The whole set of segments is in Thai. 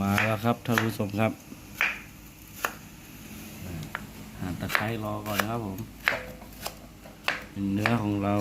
มาแล้วครับท่านผู้ชมครับหั่นตะไคร้รอก่อนนะครับผมเป็นเนื้อของเรา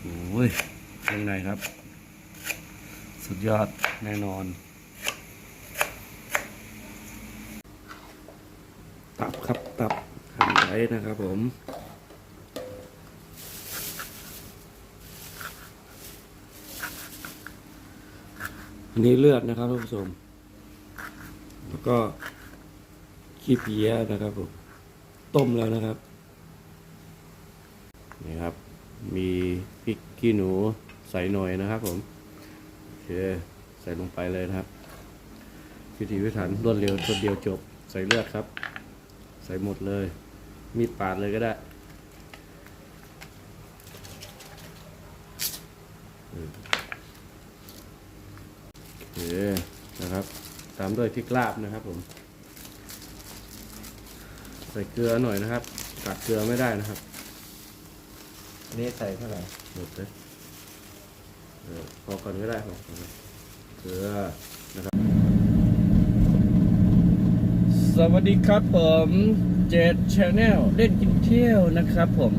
โอ้ยข้างในครับ สุดยอดแน่นอน ตับครับตับหั่นไว้นะครับผม อันนี้เลือดนะครับท่านผู้ชม แล้วก็ขี้เพี้ยนะครับผมต้มแล้วนะครับ นี่ครับ มีพริกขี้หนูใส่หน่อยนะครับผมโอเคใส่ลงไปเลยนะครับพิธีพิถันรวดเร็วตัวเดียวจบ ใส่เลือดครับ ใส่หมดเลย มีดปาดเลยก็ได้ โอ เคนะครับ ตามด้วยพริกลาบนะครับผมใส่เกลือหน่อยนะครับตัดเกลือไม่ได้นะครับอันนี้ใส่เท่าไหร่หมดเลยเออพอก่อนก็ได้พอก่อนเกลือนะครับ สวัสดีครับผมเจดชาแนลเล่นกินเที่ยวนะครับผม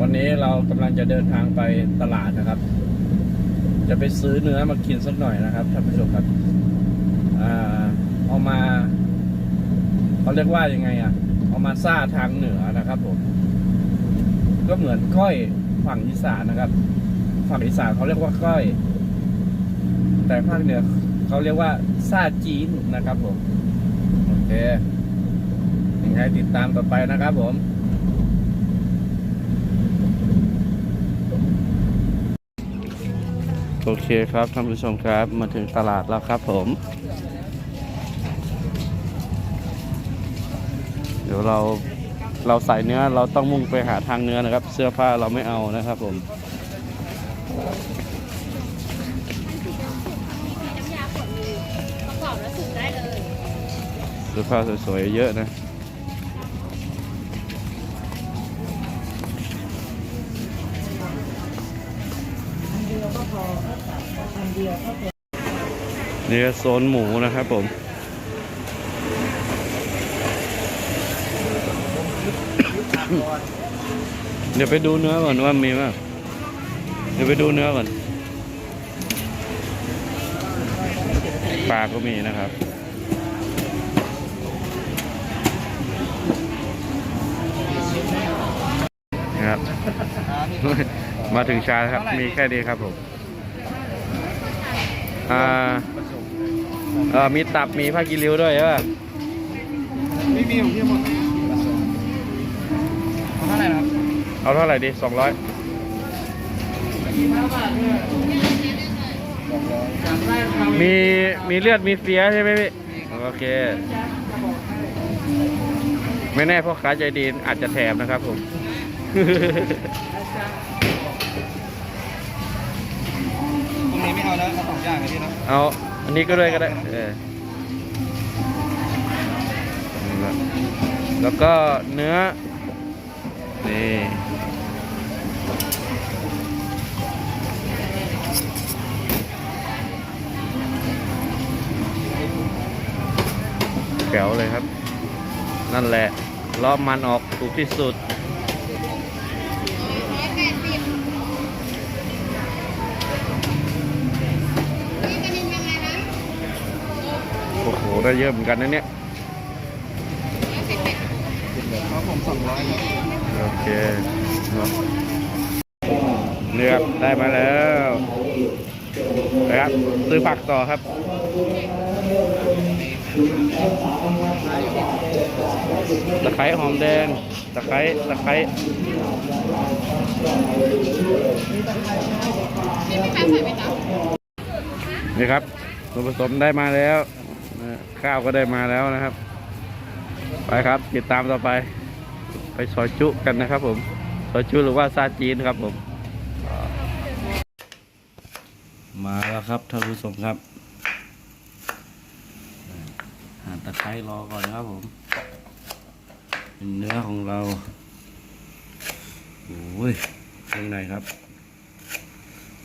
วันนี้เรากำลังจะเดินทางไปตลาดนะครับ จะไปซื้อเนื้อมากินสักหน่อยนะครับท่านผู้ชมครับอ่าเอามาเขาเรียกว่ายังไงอะ เอามาซ่าทางเหนือนะครับผม ก็เหมือนก้อยฝั่งอีสานนะครับ ฝั่งอีสานเขาเรียกว่าก้อย แต่ภาคเหนือเขาเรียกว่าซาจีนนะครับผม โอเคยังไงติดตามต่อไปนะครับผม โอเคครับท่านผู้ชมครับมาถึงตลาดแล้วครับผม เดี๋ยวเราเราใส่เนื้อเราต้องมุ่งไปหาทางเนื้อนะครับ เสื้อผ้าเราไม่เอานะครับผมน้ำยาขวดหนึงประกอบแล้วสุกได้เลยเสื้อผ้าสวยๆเยอะนะ เนี่ก็โซนหมูนะครับผม เดี๋ยวไปดูเนื้อก่อนว่ามีมั้ยเดี๋ยวไปดูเนื้อก่อน ปลาก็มีนะครับนะครับ มาถึงชาครับ มีแค่นี้ครับผม อ่าเออมีตับมีผ้ากิริ้วด้วยใช่ป่ะไม่มีของพี่หมดเท่าไหร่ครับเอาเท่าไหร่ดีสองร้อยมีมีเลือดมีเฟียใช่ไหมพี่โอเค ไม่แน่พ่อค้าใจดีอาจจะแถมนะครับผม ไม่เอาแล้วเอาสองอย่างเลยพี่เนาะเอาอันนี้ก็ด้วยก็ได้เออแล้วก็เนื้อนี่แก๋วเลยครับ นั่นแหละรอบมันออกถูกที่สุด หได้เยอะเหมือนกันนะเนี่ยเพราะผมสองร้อยโอเคเนาะนี่ครับได้มาแล้วนะครับซื้อผักต่อครับตะไคร้หอมแดงตะไคร้ตะไคร้นี่ครับส่วนผสมได้มาแล้ว ข้าวก็ได้มาแล้วนะครับ ไปครับ ติดตามต่อไป ไปซอยจุกันนะครับ ผมซอยจุหรือว่าซาจีนครับผม มาแล้วครับท่านผู้ชมครับหั่นตะไคร้รอก่อนนะครับผมเป็นเนื้อของเราโอ้ยข้างในครับ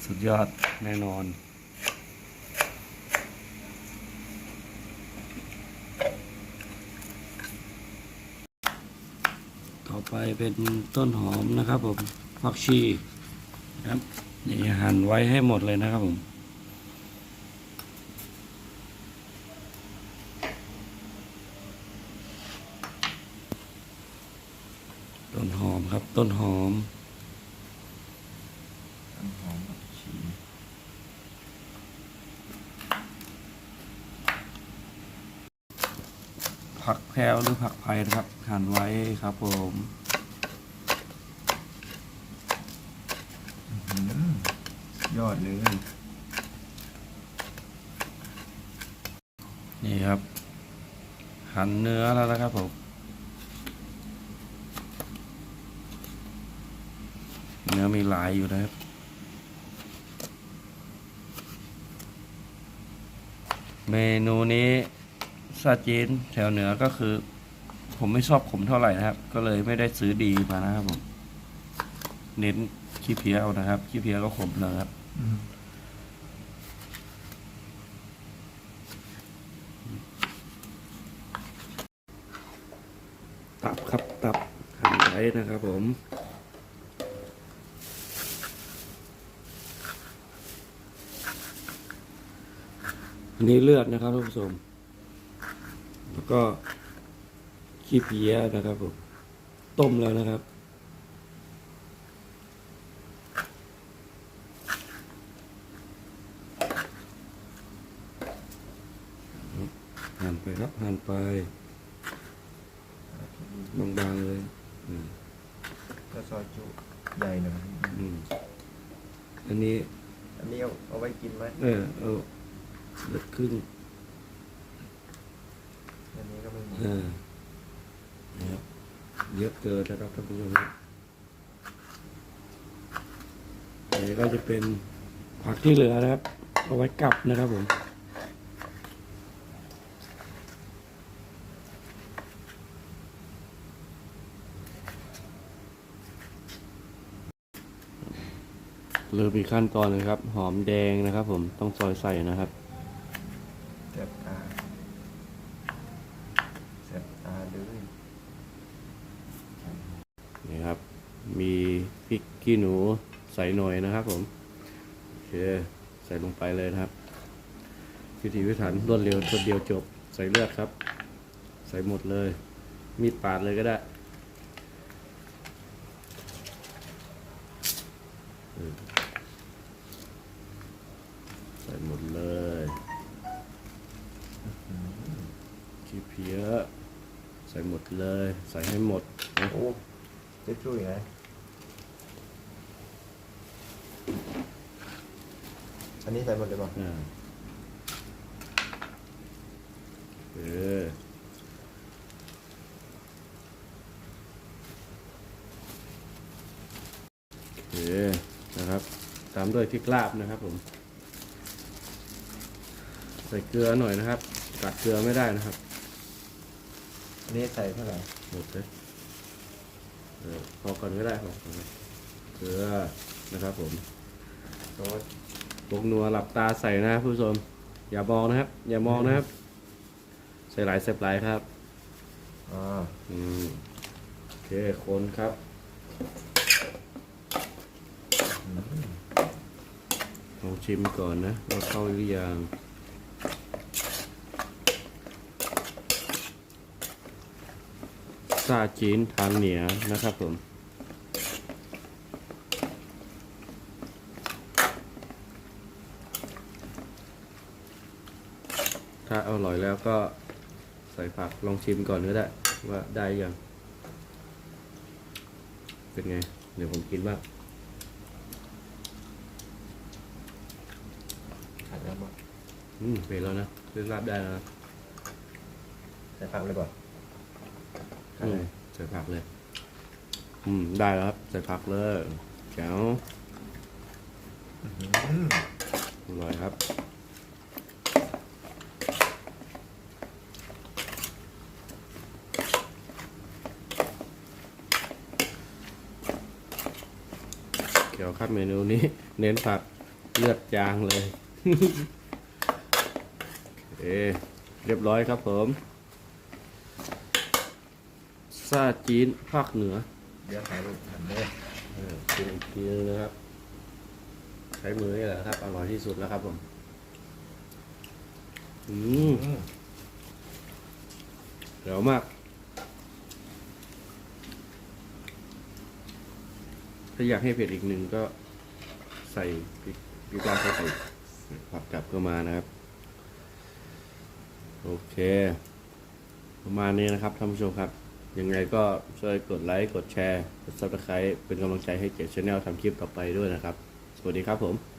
สุดยอดแน่นอน อไปเป็นต้นหอมนะครับผมผักชีครับนี่หั่นไว้ให้หมดเลยนะครับผมต้นหอมครับต้นหอม ต้นหอมผักชี ผักแพรวหรือผักไผ่นะครับหั่นไว้ครับผมอืมยอดเลยนี่ครับหั่นเนื้อแล้วนะครับผมเนื้อมีหลายอยู่นะครับเมนูนี้ ซาจีนแถวเหนือก็คือ ผมไม่ชอบขมเท่าไหร่นะครับ ก็เลยไม่ได้ซื้อดีมานะครับผม เน้นขี้เพี้ยเอานะครับ ขี้เพี้ยก็ขมเนะครับตับครับตับหั่นไว้นะครับผมอันนี้เลือดนะครับท่านผู้ชม ก็ขี้เพี้ยนะครับผมต้มแล้วนะครับ หั่นไปครับ หั่นไป บางๆเลยอืมก็ซอยจุใหญ่หน่อยอืมอันนี้ อันนี้เอาเอาไว้กินไหมเออเอาเลือดครึ่ง อัน นี้ก็ไม่มีเออนะครับเยอะเกินนะครับท่านผู้ชมครับอันนี้ก็จะเป็นผักที่เหลือนะครับ เอาไว้กลับนะครับผมเริ่มอีกขั้นตอนเลยครับ หอมแดงนะครับ ผมต้องซอยใส่นะครับ แสบตาแสบตาเลย นี่ครับ มีพริก ขี้หนูใส่หน่อยนะครับผมโอเคใส่ลงไปเลยนะครับพิธีพิถันรวดเร็วตัวเดียวจบ ใส่เลือดครับ ใส่หมดเลย มีดปาดเลยก็ได้ใส่หมดเลยขี้เพี้ยใส่หมดเลย ใส่ให้หมดโอ้เจะช่วยไง อันนี้ใส่หมดเลยป่ะอ่าเออโอเคนะครับ ตามด้วยพริกลาบนะครับผม ใส่เกลือหน่อยนะครับกัดเกลือไม่ได้นะครับ อันนี้ใส่เท่าไหร่หมดเลยเออพอก่อนก็ได้พอก่อนเกลือนะครับผม ซอส ปกนัวหลับตาใส่นะครับผู้ชม อย่ามองนะครับ อย่ามองนะครับ ใส่หลายเสพหลายครับอ่าอืมโอเคคนครับลองชิมก่อนนะว่าเข้าหรือยังซาจีนทางเหนือนะครับผม ถ้าอร่อยแล้วก็ใส่ผักลองชิมก่อนก็ได้ ว่าได้ยัง เป็นไง เดี๋ยวผมกินบ้างขัดแล้วมั้งอืมเป็นแล้วนะเล่นลาบได้แล้วนะใส่ผักเลยป่ะอืมใส่ผักเลย อืม ได้แล้วครับ ใส่ผักเลยแจ๋วอืมอร่อยครับ เกี่ยวครับเมนูนี้ เน้นผักเลือดจางเลยโอเคเรียบร้อยครับผมซาจีนภาคเหนือ เดี๋ยวถ่ายรูปหันเลยเออกินอีกทีนึงนะครับ ใช้มือนี่แหละครับ อร่อยที่สุดแล้วครับผม อืมอืมเดี๋ยวมาก ถ้าอยากให้เผ็ดอีกหนึ่งก็ใส่พริกพริกลาดเข้าไปผัดกลับเข้ามานะครับ โอเค ประมาณนี้นะครับท่านผู้ชมครับ ยังไงก็ช่วยกดไลค์ กดแชร์ กดซับสไคร b ์เป็นกำลังใจให้เกียรติชาแนลทำคลิปต่อไปด้วยนะครับ สวัสดีครับผม